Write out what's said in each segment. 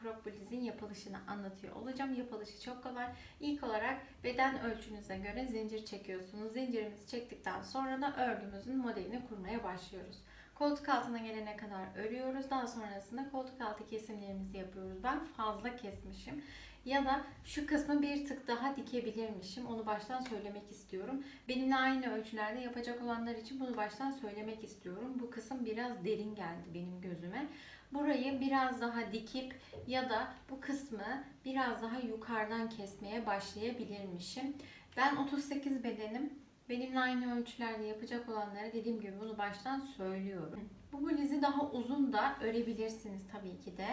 crop bluzin yapılışını anlatıyor olacağım. Yapılışı çok kolay. İlk olarak beden ölçünüze göre zincir çekiyorsunuz. Zincirimizi çektikten sonra da örgümüzün modelini kurmaya başlıyoruz. Koltuk altına gelene kadar örüyoruz. Daha sonrasında koltuk altı kesimlerimizi yapıyoruz. Ben fazla kesmişim. Ya da şu kısmı bir tık daha dikebilirmişim. Onu baştan söylemek istiyorum. Benimle aynı ölçülerde yapacak olanlar için bunu baştan söylemek istiyorum. Bu kısım biraz derin geldi benim gözüme. Burayı biraz daha dikip ya da bu kısmı biraz daha yukarıdan kesmeye başlayabilirmişim. Ben 38 bedenim. Benimle aynı ölçülerde yapacak olanlara dediğim gibi bunu baştan söylüyorum. Bu bluzu daha uzun da örebilirsiniz tabii ki de.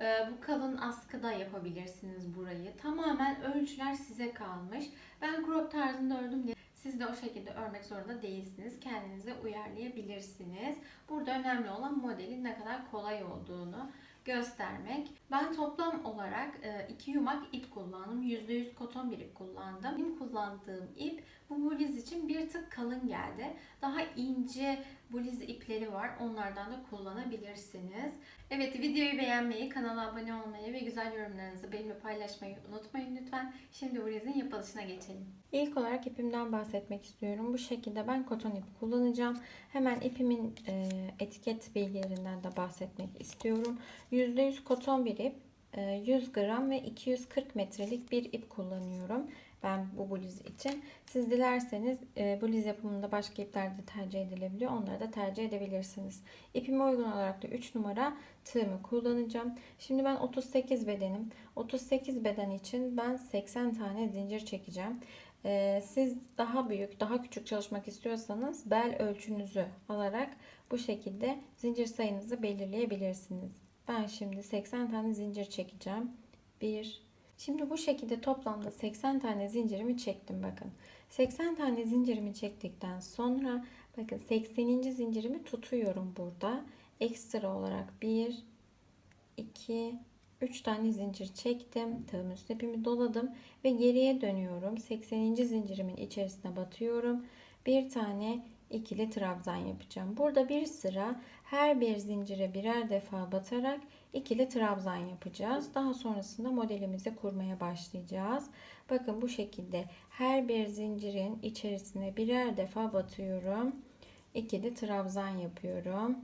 Ee, bu kalın askıda yapabilirsiniz burayı. Tamamen ölçüler size kalmış. Ben crop tarzında ördüm diye siz de o şekilde örmek zorunda değilsiniz. Kendinize uyarlayabilirsiniz. Burada önemli olan modelin ne kadar kolay olduğunu göstermek. Ben toplam olarak e, iki yumak ip kullandım. %100 koton bir ip kullandım. Benim kullandığım ip bu bluz için bir tık kalın geldi. Daha ince bluz ipleri var. Onlardan da kullanabilirsiniz. Evet videoyu beğenmeyi, kanala abone olmayı ve güzel yorumlarınızı benimle paylaşmayı unutmayın lütfen. Şimdi bluzun yapılışına geçelim. İlk olarak ipimden bahsetmek istiyorum. Bu şekilde ben koton ip kullanacağım. Hemen ipimin e, etiket bilgilerinden de bahsetmek istiyorum. %100 koton bir ip, e, 100 gram ve 240 metrelik bir ip kullanıyorum. Ben bu bluz için. Siz dilerseniz e, bluz yapımında başka ipler de tercih edilebiliyor. Onları da tercih edebilirsiniz. İpime uygun olarak da 3 numara tığımı kullanacağım. Şimdi ben 38 bedenim. 38 beden için ben 80 tane zincir çekeceğim. E, siz daha büyük, daha küçük çalışmak istiyorsanız bel ölçünüzü alarak bu şekilde zincir sayınızı belirleyebilirsiniz. Ben şimdi 80 tane zincir çekeceğim. 1 Şimdi bu şekilde toplamda 80 tane zincirimi çektim bakın. 80 tane zincirimi çektikten sonra bakın 80. zincirimi tutuyorum burada. Ekstra olarak 1 2 3 tane zincir çektim. Tığım üst ipimi doladım ve geriye dönüyorum. 80. zincirimin içerisine batıyorum. Bir tane ikili trabzan yapacağım. Burada bir sıra her bir zincire birer defa batarak ikili trabzan yapacağız. Daha sonrasında modelimizi kurmaya başlayacağız. Bakın bu şekilde her bir zincirin içerisine birer defa batıyorum. İkili trabzan yapıyorum.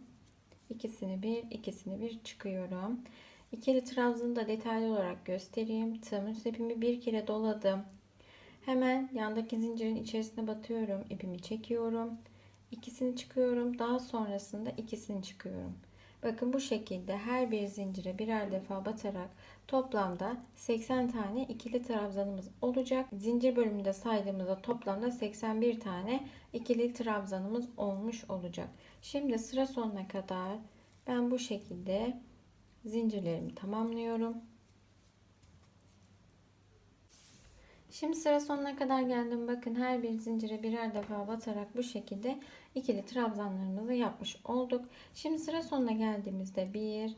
İkisini bir, ikisini bir çıkıyorum. İkili trabzanı da detaylı olarak göstereyim. Tığımın ipimi bir kere doladım. Hemen yandaki zincirin içerisine batıyorum. ipimi çekiyorum. İkisini çıkıyorum. Daha sonrasında ikisini çıkıyorum. Bakın bu şekilde her bir zincire birer defa batarak toplamda 80 tane ikili trabzanımız olacak. Zincir bölümünde saydığımızda toplamda 81 tane ikili trabzanımız olmuş olacak. Şimdi sıra sonuna kadar ben bu şekilde zincirlerimi tamamlıyorum. Şimdi sıra sonuna kadar geldim. Bakın her bir zincire birer defa batarak bu şekilde ikili trabzanlarımızı yapmış olduk. Şimdi sıra sonuna geldiğimizde 1,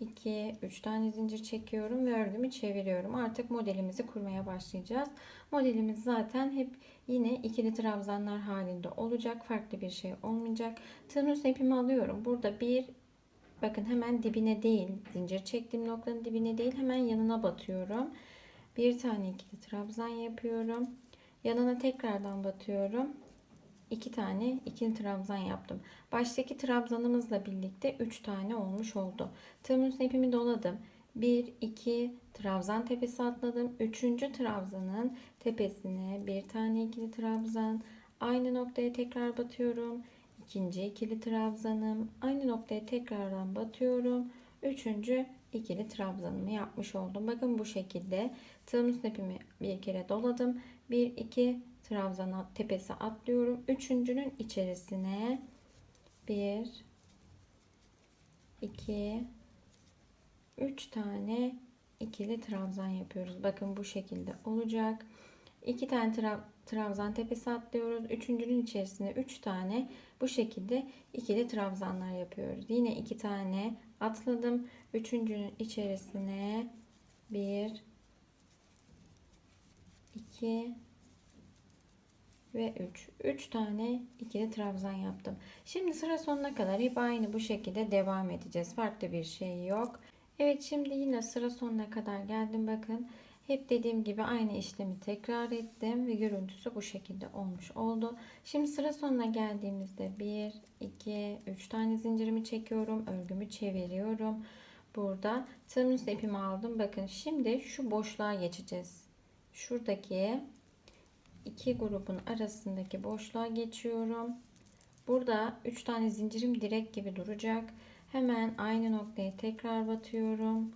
2, 3 tane zincir çekiyorum ve örgümü çeviriyorum. Artık modelimizi kurmaya başlayacağız. Modelimiz zaten hep yine ikili trabzanlar halinde olacak. Farklı bir şey olmayacak. Tığın ipimi alıyorum. Burada bir bakın hemen dibine değil zincir çektiğim noktanın dibine değil hemen yanına batıyorum. Bir tane ikili trabzan yapıyorum. Yanına tekrardan batıyorum. İki tane ikili trabzan yaptım. Baştaki trabzanımızla birlikte 3 tane olmuş oldu. Tığımın ipimi doladım. 1 2 trabzan tepesi atladım. Üçüncü trabzanın tepesine bir tane ikili trabzan. Aynı noktaya tekrar batıyorum. İkinci ikili trabzanım. Aynı noktaya tekrardan batıyorum. Üçüncü ikili trabzanımı yapmış oldum. Bakın bu şekilde tığım ipimi bir kere doladım. 1 2 trabzan tepesi atlıyorum. Üçüncünün içerisine 1 2 3 tane ikili trabzan yapıyoruz. Bakın bu şekilde olacak. 2 tane tra trabzan tepesi atlıyoruz. Üçüncünün içerisine 3 tane bu şekilde ikili trabzanlar yapıyoruz. Yine 2 tane atladım. Üçüncünün içerisine 1 2 ve 3. 3 tane ikili trabzan yaptım. Şimdi sıra sonuna kadar hep aynı bu şekilde devam edeceğiz. Farklı bir şey yok. Evet şimdi yine sıra sonuna kadar geldim bakın. Hep dediğim gibi aynı işlemi tekrar ettim ve görüntüsü bu şekilde olmuş oldu. Şimdi sıra sonuna geldiğimizde 1, 2, 3 tane zincirimi çekiyorum. Örgümü çeviriyorum. Burada tığımın ipimi aldım. Bakın şimdi şu boşluğa geçeceğiz. Şuradaki iki grubun arasındaki boşluğa geçiyorum. Burada 3 tane zincirim direk gibi duracak. Hemen aynı noktaya tekrar batıyorum.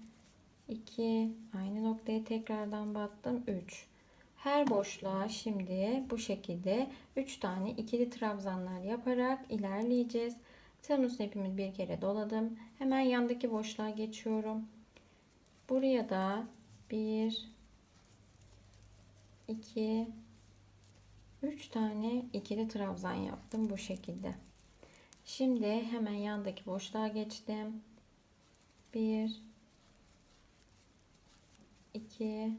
2 aynı noktaya tekrardan battım 3 her boşluğa şimdi bu şekilde 3 tane ikili trabzanlar yaparak ilerleyeceğiz tığımın ipimi bir kere doladım hemen yandaki boşluğa geçiyorum buraya da 1 2 3 tane ikili trabzan yaptım bu şekilde şimdi hemen yandaki boşluğa geçtim 1 2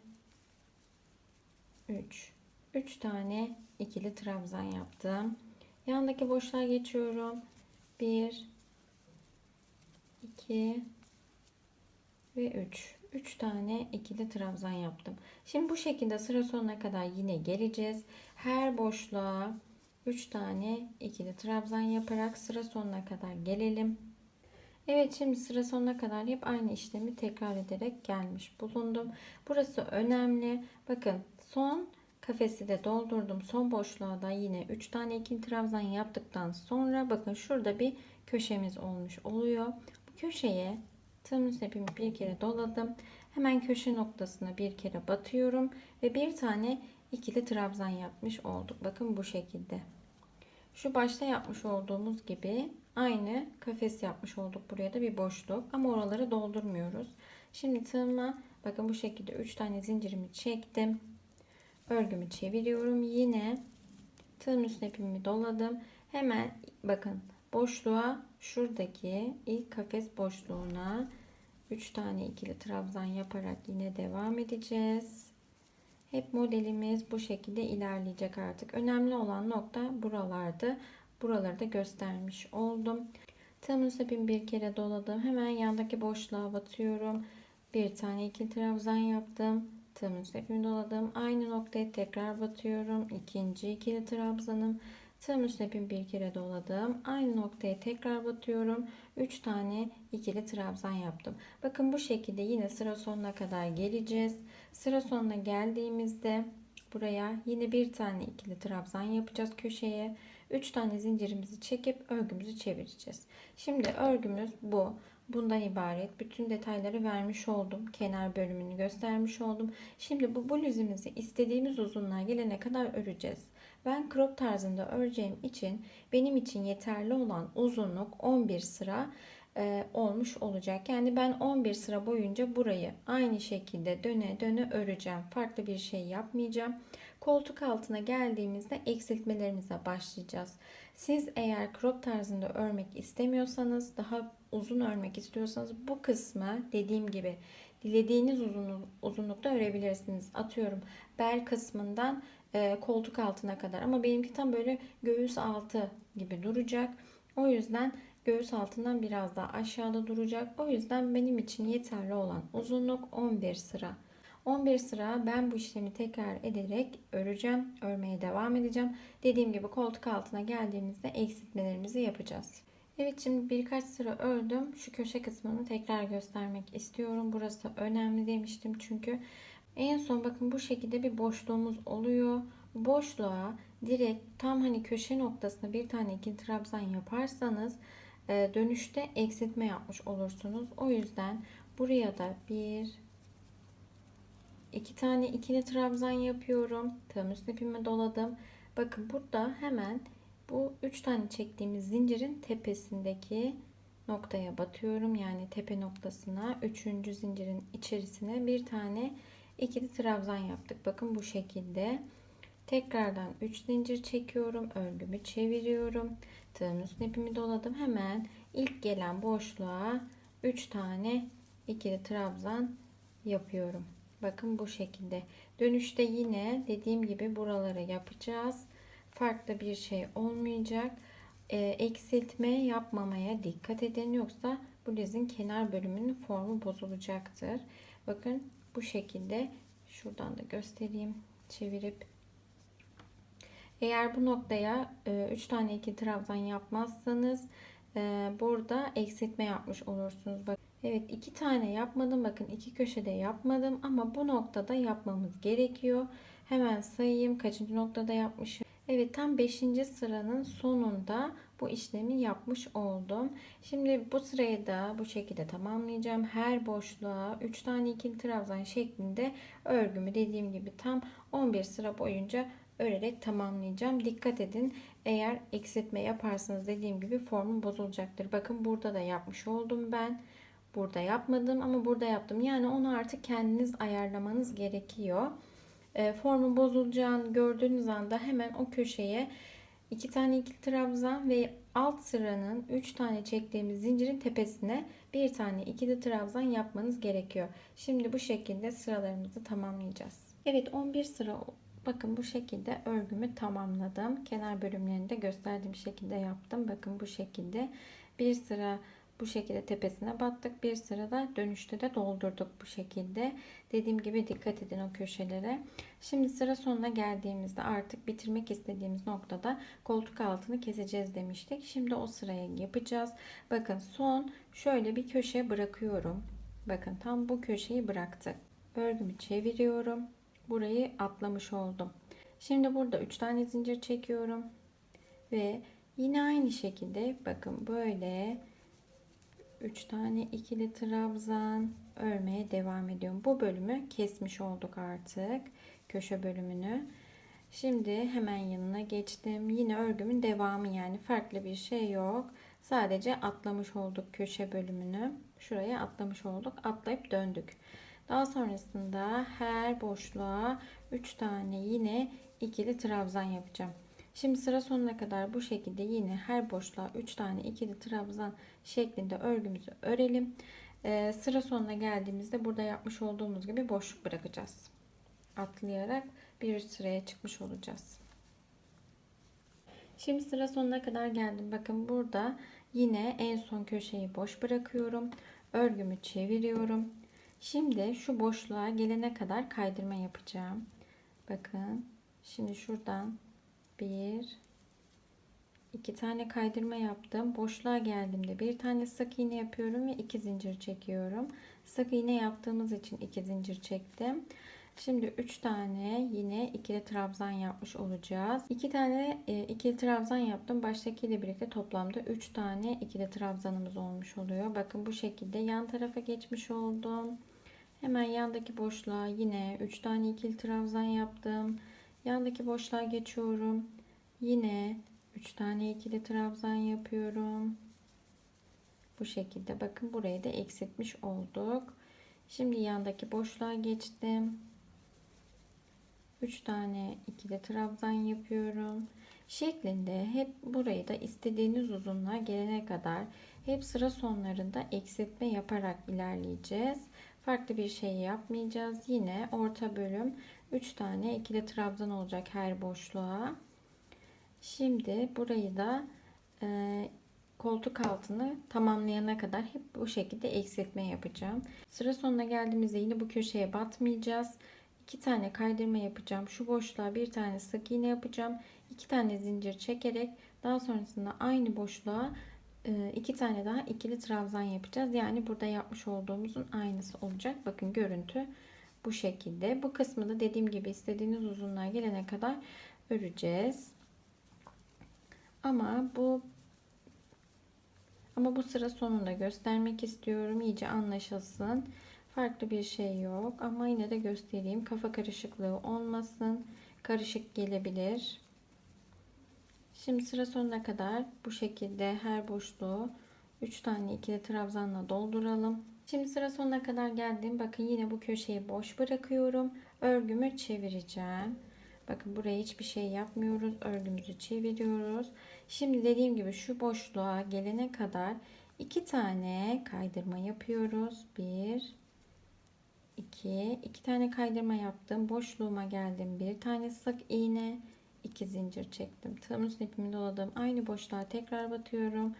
3 3 tane ikili trabzan yaptım. Yandaki boşluğa geçiyorum. 1 2 ve 3. 3 tane ikili trabzan yaptım. Şimdi bu şekilde sıra sonuna kadar yine geleceğiz. Her boşluğa 3 tane ikili trabzan yaparak sıra sonuna kadar gelelim. Evet şimdi sıra sonuna kadar hep aynı işlemi tekrar ederek gelmiş bulundum. Burası önemli. Bakın son kafesi de doldurdum. Son boşluğa da yine 3 tane ikili trabzan yaptıktan sonra bakın şurada bir köşemiz olmuş oluyor. Bu köşeye tığımın ipimi bir kere doladım. Hemen köşe noktasına bir kere batıyorum ve bir tane ikili trabzan yapmış olduk. Bakın bu şekilde. Şu başta yapmış olduğumuz gibi aynı kafes yapmış olduk. Buraya da bir boşluk ama oraları doldurmuyoruz. Şimdi tığıma bakın bu şekilde 3 tane zincirimi çektim. Örgümü çeviriyorum. Yine tığın üstüne ipimi doladım. Hemen bakın boşluğa şuradaki ilk kafes boşluğuna 3 tane ikili trabzan yaparak yine devam edeceğiz. Hep modelimiz bu şekilde ilerleyecek artık. Önemli olan nokta buralardı. Buraları da göstermiş oldum. Tığımın ipimi bir kere doladım. Hemen yandaki boşluğa batıyorum. Bir tane iki trabzan yaptım. Tığımın ipimi doladım. Aynı noktaya tekrar batıyorum. İkinci ikili trabzanım. Tığımın ipimi bir kere doladım. Aynı noktaya tekrar batıyorum. 3 tane ikili trabzan yaptım. Bakın bu şekilde yine sıra sonuna kadar geleceğiz. Sıra sonuna geldiğimizde buraya yine bir tane ikili trabzan yapacağız köşeye. 3 tane zincirimizi çekip örgümüzü çevireceğiz. Şimdi örgümüz bu. Bundan ibaret. Bütün detayları vermiş oldum. Kenar bölümünü göstermiş oldum. Şimdi bu bluzimizi istediğimiz uzunluğa gelene kadar öreceğiz. Ben crop tarzında öreceğim için benim için yeterli olan uzunluk 11 sıra e, olmuş olacak. Yani ben 11 sıra boyunca burayı aynı şekilde döne döne öreceğim. Farklı bir şey yapmayacağım. Koltuk altına geldiğimizde eksiltmelerimize başlayacağız. Siz eğer crop tarzında örmek istemiyorsanız, daha uzun örmek istiyorsanız bu kısmı dediğim gibi dilediğiniz uzunluk, uzunlukta örebilirsiniz. Atıyorum bel kısmından e, koltuk altına kadar ama benimki tam böyle göğüs altı gibi duracak. O yüzden göğüs altından biraz daha aşağıda duracak. O yüzden benim için yeterli olan uzunluk 11 sıra. 11 sıra ben bu işlemi tekrar ederek öreceğim. Örmeye devam edeceğim. Dediğim gibi koltuk altına geldiğimizde eksiltmelerimizi yapacağız. Evet şimdi birkaç sıra ördüm. Şu köşe kısmını tekrar göstermek istiyorum. Burası önemli demiştim çünkü. En son bakın bu şekilde bir boşluğumuz oluyor. Boşluğa direkt tam hani köşe noktasına bir tane iki trabzan yaparsanız e, dönüşte eksiltme yapmış olursunuz. O yüzden buraya da bir iki tane ikili trabzan yapıyorum. Tığım ipimi doladım. Bakın burada hemen bu üç tane çektiğimiz zincirin tepesindeki noktaya batıyorum. Yani tepe noktasına üçüncü zincirin içerisine bir tane ikili trabzan yaptık. Bakın bu şekilde. Tekrardan 3 zincir çekiyorum. Örgümü çeviriyorum. Tığımın ipimi doladım. Hemen ilk gelen boşluğa 3 tane ikili trabzan yapıyorum. Bakın bu şekilde. Dönüşte yine dediğim gibi buraları yapacağız. Farklı bir şey olmayacak. E, eksiltme yapmamaya dikkat edin. Yoksa bu dizin kenar bölümünün formu bozulacaktır. Bakın bu şekilde şuradan da göstereyim çevirip eğer bu noktaya 3 tane iki trabzan yapmazsanız e, burada eksiltme yapmış olursunuz. Bak, evet iki tane yapmadım. Bakın iki köşede yapmadım ama bu noktada yapmamız gerekiyor. Hemen sayayım kaçıncı noktada yapmışım. Evet tam 5. sıranın sonunda bu işlemi yapmış oldum. Şimdi bu sırayı da bu şekilde tamamlayacağım. Her boşluğa 3 tane ikili trabzan şeklinde örgümü dediğim gibi tam 11 sıra boyunca örerek tamamlayacağım. Dikkat edin eğer eksiltme yaparsanız dediğim gibi formu bozulacaktır. Bakın burada da yapmış oldum ben. Burada yapmadım ama burada yaptım. Yani onu artık kendiniz ayarlamanız gerekiyor. E, formu bozulacağını gördüğünüz anda hemen o köşeye iki tane ikili trabzan ve alt sıranın 3 tane çektiğimiz zincirin tepesine bir tane ikili trabzan yapmanız gerekiyor. Şimdi bu şekilde sıralarımızı tamamlayacağız. Evet 11 sıra Bakın bu şekilde örgümü tamamladım. Kenar bölümlerini de gösterdiğim şekilde yaptım. Bakın bu şekilde bir sıra bu şekilde tepesine battık. Bir sırada dönüşte de doldurduk bu şekilde. Dediğim gibi dikkat edin o köşelere. Şimdi sıra sonuna geldiğimizde artık bitirmek istediğimiz noktada koltuk altını keseceğiz demiştik. Şimdi o sıraya yapacağız. Bakın son şöyle bir köşe bırakıyorum. Bakın tam bu köşeyi bıraktık. Örgümü çeviriyorum burayı atlamış oldum. Şimdi burada 3 tane zincir çekiyorum. Ve yine aynı şekilde bakın böyle 3 tane ikili trabzan örmeye devam ediyorum. Bu bölümü kesmiş olduk artık. Köşe bölümünü. Şimdi hemen yanına geçtim. Yine örgümün devamı yani farklı bir şey yok. Sadece atlamış olduk köşe bölümünü. Şuraya atlamış olduk. Atlayıp döndük. Daha sonrasında her boşluğa 3 tane yine ikili trabzan yapacağım. Şimdi sıra sonuna kadar bu şekilde yine her boşluğa 3 tane ikili trabzan şeklinde örgümüzü örelim. Ee, sıra sonuna geldiğimizde burada yapmış olduğumuz gibi boşluk bırakacağız. Atlayarak bir üst sıraya çıkmış olacağız. Şimdi sıra sonuna kadar geldim. Bakın burada yine en son köşeyi boş bırakıyorum. Örgümü çeviriyorum. Şimdi şu boşluğa gelene kadar kaydırma yapacağım. Bakın. Şimdi şuradan bir iki tane kaydırma yaptım. Boşluğa geldiğimde bir tane sık iğne yapıyorum ve iki zincir çekiyorum. Sık iğne yaptığımız için iki zincir çektim. Şimdi 3 tane yine ikili trabzan yapmış olacağız. 2 tane e, ikili trabzan yaptım. Baştaki ile birlikte toplamda 3 tane ikili trabzanımız olmuş oluyor. Bakın bu şekilde yan tarafa geçmiş oldum. Hemen yandaki boşluğa yine 3 tane ikili trabzan yaptım. Yandaki boşluğa geçiyorum. Yine 3 tane ikili trabzan yapıyorum. Bu şekilde bakın burayı da eksiltmiş olduk. Şimdi yandaki boşluğa geçtim. 3 tane ikili trabzan yapıyorum. Şeklinde hep burayı da istediğiniz uzunluğa gelene kadar hep sıra sonlarında eksiltme yaparak ilerleyeceğiz. Farklı bir şey yapmayacağız. Yine orta bölüm 3 tane ikili trabzan olacak her boşluğa. Şimdi burayı da e, koltuk altını tamamlayana kadar hep bu şekilde eksiltme yapacağım. Sıra sonuna geldiğimizde yine bu köşeye batmayacağız. 2 tane kaydırma yapacağım. Şu boşluğa bir tane sık iğne yapacağım. 2 tane zincir çekerek daha sonrasında aynı boşluğa ee, iki tane daha ikili trabzan yapacağız. Yani burada yapmış olduğumuzun aynısı olacak. Bakın görüntü bu şekilde. Bu kısmı da dediğim gibi istediğiniz uzunluğa gelene kadar öreceğiz. Ama bu ama bu sıra sonunda göstermek istiyorum. iyice anlaşılsın. Farklı bir şey yok ama yine de göstereyim. Kafa karışıklığı olmasın. Karışık gelebilir. Şimdi sıra sonuna kadar bu şekilde her boşluğu 3 tane ikili trabzanla dolduralım. Şimdi sıra sonuna kadar geldim. Bakın yine bu köşeyi boş bırakıyorum. Örgümü çevireceğim. Bakın buraya hiçbir şey yapmıyoruz. Örgümüzü çeviriyoruz. Şimdi dediğim gibi şu boşluğa gelene kadar iki tane kaydırma yapıyoruz. Bir, iki, iki tane kaydırma yaptım. Boşluğuma geldim. Bir tane sık iğne 2 zincir çektim. Tığımın ipimi doladım. Aynı boşluğa tekrar batıyorum.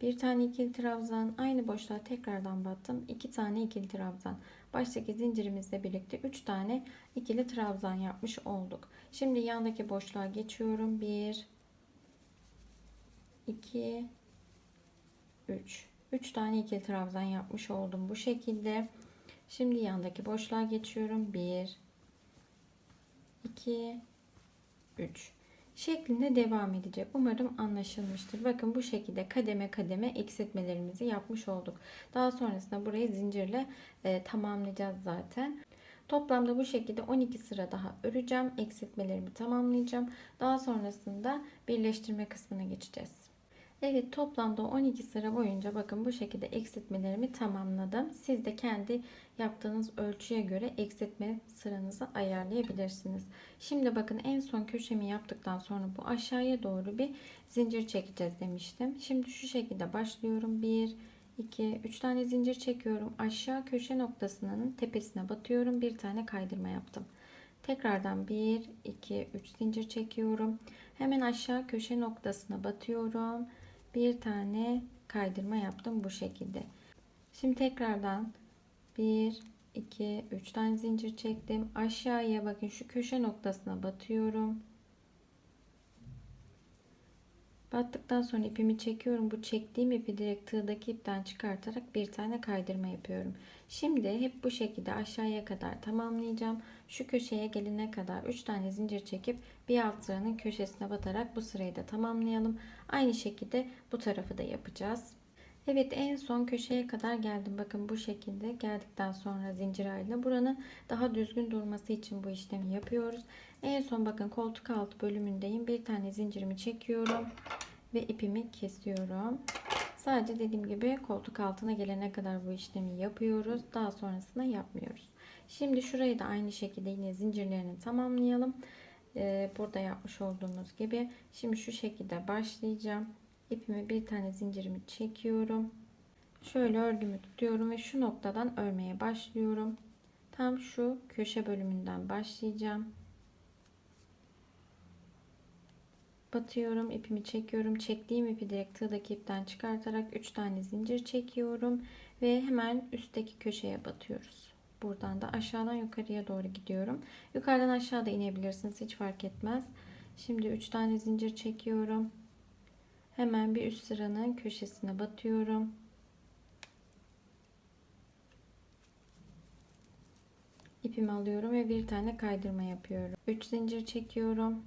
Bir tane ikili trabzan aynı boşluğa tekrardan battım. iki tane ikili trabzan. Baştaki zincirimizle birlikte 3 tane ikili trabzan yapmış olduk. Şimdi yandaki boşluğa geçiyorum. 1 2 3 3 tane ikili trabzan yapmış oldum bu şekilde. Şimdi yandaki boşluğa geçiyorum. 1 2 3 şeklinde devam edecek. Umarım anlaşılmıştır. Bakın bu şekilde kademe kademe eksiltmelerimizi yapmış olduk. Daha sonrasında burayı zincirle e, tamamlayacağız zaten. Toplamda bu şekilde 12 sıra daha öreceğim. Eksiltmelerimi tamamlayacağım. Daha sonrasında birleştirme kısmına geçeceğiz. Evet toplamda 12 sıra boyunca bakın bu şekilde eksiltmelerimi tamamladım. Siz de kendi yaptığınız ölçüye göre eksiltme sıranızı ayarlayabilirsiniz. Şimdi bakın en son köşemi yaptıktan sonra bu aşağıya doğru bir zincir çekeceğiz demiştim. Şimdi şu şekilde başlıyorum. 1 2 3 tane zincir çekiyorum. Aşağı köşe noktasının tepesine batıyorum. Bir tane kaydırma yaptım. Tekrardan 1 2 3 zincir çekiyorum. Hemen aşağı köşe noktasına batıyorum bir tane kaydırma yaptım bu şekilde. Şimdi tekrardan 1 2 3 tane zincir çektim. Aşağıya bakın şu köşe noktasına batıyorum. Battıktan sonra ipimi çekiyorum. Bu çektiğim ipi direkt tığdaki ipten çıkartarak bir tane kaydırma yapıyorum. Şimdi hep bu şekilde aşağıya kadar tamamlayacağım. Şu köşeye gelene kadar 3 tane zincir çekip bir alt sıranın köşesine batarak bu sırayı da tamamlayalım. Aynı şekilde bu tarafı da yapacağız. Evet en son köşeye kadar geldim. Bakın bu şekilde geldikten sonra zincir ayrıyla buranın daha düzgün durması için bu işlemi yapıyoruz. En son bakın koltuk altı bölümündeyim. Bir tane zincirimi çekiyorum ve ipimi kesiyorum. Sadece dediğim gibi koltuk altına gelene kadar bu işlemi yapıyoruz. Daha sonrasında yapmıyoruz. Şimdi şurayı da aynı şekilde yine zincirlerini tamamlayalım. Ee, burada yapmış olduğumuz gibi. Şimdi şu şekilde başlayacağım. İpimi bir tane zincirimi çekiyorum. Şöyle örgümü tutuyorum ve şu noktadan örmeye başlıyorum. Tam şu köşe bölümünden başlayacağım. Batıyorum ipimi çekiyorum. Çektiğim ipi direkt tığdaki ipten çıkartarak 3 tane zincir çekiyorum ve hemen üstteki köşeye batıyoruz. Buradan da aşağıdan yukarıya doğru gidiyorum. Yukarıdan aşağıda inebilirsiniz hiç fark etmez. Şimdi 3 tane zincir çekiyorum. Hemen bir üst sıranın köşesine batıyorum. İpimi alıyorum ve bir tane kaydırma yapıyorum. 3 zincir çekiyorum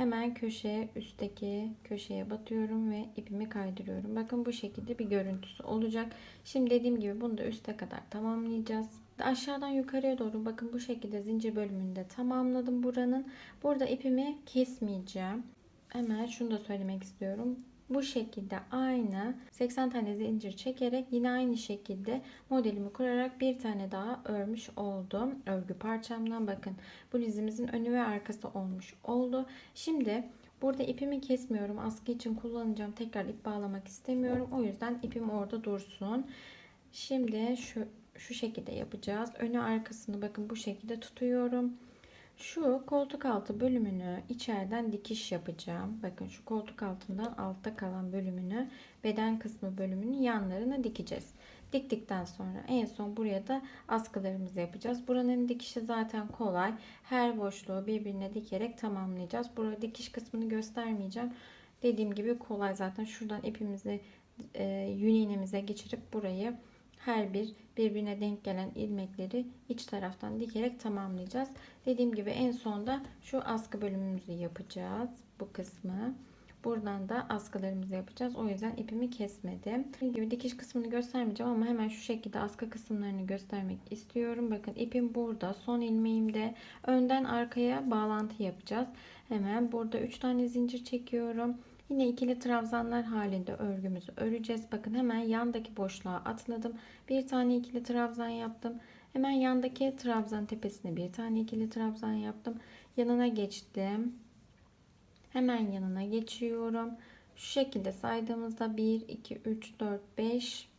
Hemen köşeye üstteki köşeye batıyorum ve ipimi kaydırıyorum. Bakın bu şekilde bir görüntüsü olacak. Şimdi dediğim gibi bunu da üste kadar tamamlayacağız. Aşağıdan yukarıya doğru bakın bu şekilde zincir bölümünde tamamladım buranın. Burada ipimi kesmeyeceğim. Hemen şunu da söylemek istiyorum. Bu şekilde aynı 80 tane zincir çekerek yine aynı şekilde modelimi kurarak bir tane daha örmüş oldum. Örgü parçamdan bakın bu dizimizin önü ve arkası olmuş oldu. Şimdi burada ipimi kesmiyorum. Askı için kullanacağım. Tekrar ip bağlamak istemiyorum. O yüzden ipim orada dursun. Şimdi şu şu şekilde yapacağız. Önü arkasını bakın bu şekilde tutuyorum. Şu koltuk altı bölümünü içeriden dikiş yapacağım. Bakın şu koltuk altından altta kalan bölümünü beden kısmı bölümünün yanlarına dikeceğiz. Diktikten sonra en son buraya da askılarımızı yapacağız. Buranın dikişi zaten kolay. Her boşluğu birbirine dikerek tamamlayacağız. Burada dikiş kısmını göstermeyeceğim. Dediğim gibi kolay zaten. Şuradan ipimizi e, yün iğnemize geçirip burayı her bir birbirine denk gelen ilmekleri iç taraftan dikerek tamamlayacağız. Dediğim gibi en sonda şu askı bölümümüzü yapacağız. Bu kısmı. Buradan da askılarımızı yapacağız. O yüzden ipimi kesmedim. Dediğim gibi dikiş kısmını göstermeyeceğim ama hemen şu şekilde askı kısımlarını göstermek istiyorum. Bakın ipim burada. Son ilmeğimde önden arkaya bağlantı yapacağız. Hemen burada 3 tane zincir çekiyorum. Yine ikili trabzanlar halinde örgümüzü öreceğiz. Bakın hemen yandaki boşluğa atladım. Bir tane ikili trabzan yaptım. Hemen yandaki trabzan tepesine bir tane ikili trabzan yaptım. Yanına geçtim. Hemen yanına geçiyorum. Şu şekilde saydığımızda 1, 2, 3, 4, 5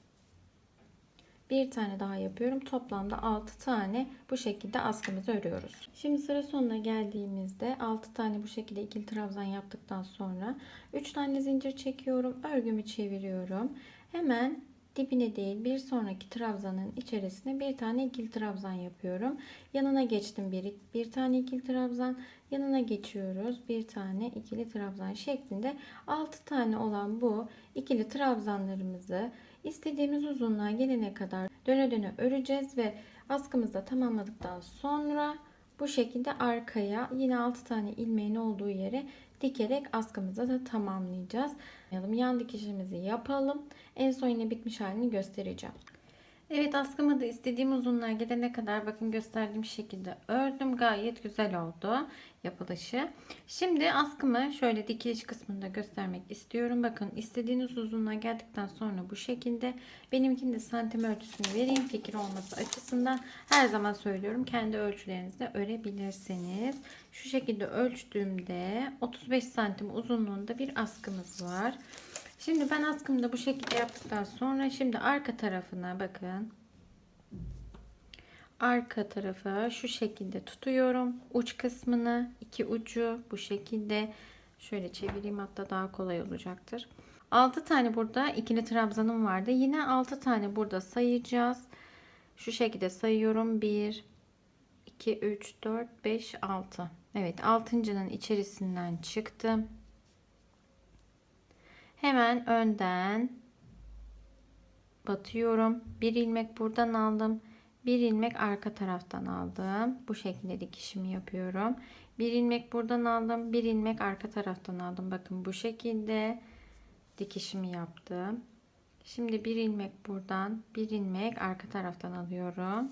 Bir tane daha yapıyorum. Toplamda 6 tane bu şekilde askımızı örüyoruz. Şimdi sıra sonuna geldiğimizde 6 tane bu şekilde ikili trabzan yaptıktan sonra 3 tane zincir çekiyorum. Örgümü çeviriyorum. Hemen dibine değil bir sonraki trabzanın içerisine bir tane ikili trabzan yapıyorum. Yanına geçtim bir, bir tane ikili trabzan. Yanına geçiyoruz. Bir tane ikili trabzan şeklinde 6 tane olan bu ikili trabzanlarımızı istediğimiz uzunluğa gelene kadar döne döne öreceğiz ve askımızı da tamamladıktan sonra bu şekilde arkaya yine 6 tane ilmeğin olduğu yere dikerek askımızı da tamamlayacağız. Yan dikişimizi yapalım. En son yine bitmiş halini göstereceğim. Evet askımı da istediğim uzunluğa gelene kadar bakın gösterdiğim şekilde ördüm. Gayet güzel oldu yapılışı. Şimdi askımı şöyle dikiliş kısmında göstermek istiyorum. Bakın istediğiniz uzunluğa geldikten sonra bu şekilde benimkini de santim ölçüsünü vereyim fikir olması açısından. Her zaman söylüyorum kendi ölçülerinizde örebilirsiniz. Şu şekilde ölçtüğümde 35 santim uzunluğunda bir askımız var. Şimdi ben askımı da bu şekilde yaptıktan sonra şimdi arka tarafına bakın. Arka tarafa şu şekilde tutuyorum. Uç kısmını iki ucu bu şekilde şöyle çevireyim hatta daha kolay olacaktır. 6 tane burada ikili trabzanım vardı. Yine 6 tane burada sayacağız. Şu şekilde sayıyorum. 1 2 3 4 5 6. Evet 6.'nın içerisinden çıktım. Hemen önden batıyorum. Bir ilmek buradan aldım. Bir ilmek arka taraftan aldım. Bu şekilde dikişimi yapıyorum. Bir ilmek buradan aldım. Bir ilmek arka taraftan aldım. Bakın bu şekilde dikişimi yaptım. Şimdi bir ilmek buradan, bir ilmek arka taraftan alıyorum.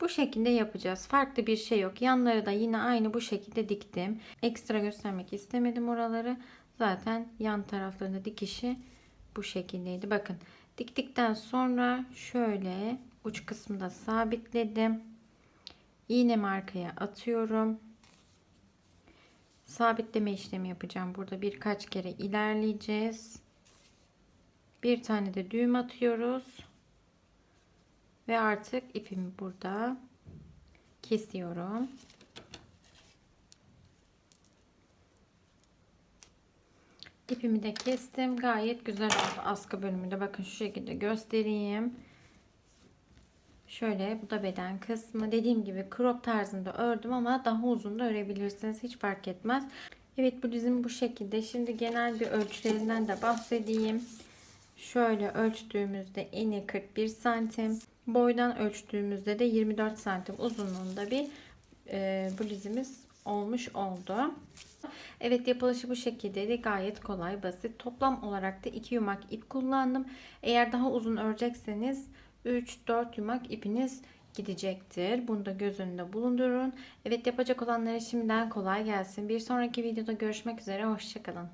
Bu şekilde yapacağız. Farklı bir şey yok. Yanları da yine aynı bu şekilde diktim. Ekstra göstermek istemedim oraları. Zaten yan taraflarında dikişi bu şekildeydi. Bakın diktikten sonra şöyle uç kısmında sabitledim. İğnemi arkaya atıyorum. Sabitleme işlemi yapacağım. Burada birkaç kere ilerleyeceğiz. Bir tane de düğüm atıyoruz. Ve artık ipimi burada kesiyorum. İpimi de kestim. Gayet güzel oldu askı bölümünde. Bakın şu şekilde göstereyim. Şöyle bu da beden kısmı. Dediğim gibi crop tarzında ördüm ama daha uzun da örebilirsiniz. Hiç fark etmez. Evet bu dizim bu şekilde. Şimdi genel bir ölçülerinden de bahsedeyim. Şöyle ölçtüğümüzde eni 41 santim. Boydan ölçtüğümüzde de 24 santim uzunluğunda bir e, bluzimiz olmuş oldu. Evet yapılışı bu şekildeydi. Gayet kolay basit. Toplam olarak da 2 yumak ip kullandım. Eğer daha uzun örecekseniz 3-4 yumak ipiniz gidecektir. Bunu da göz önünde bulundurun. Evet yapacak olanlara şimdiden kolay gelsin. Bir sonraki videoda görüşmek üzere. Hoşçakalın.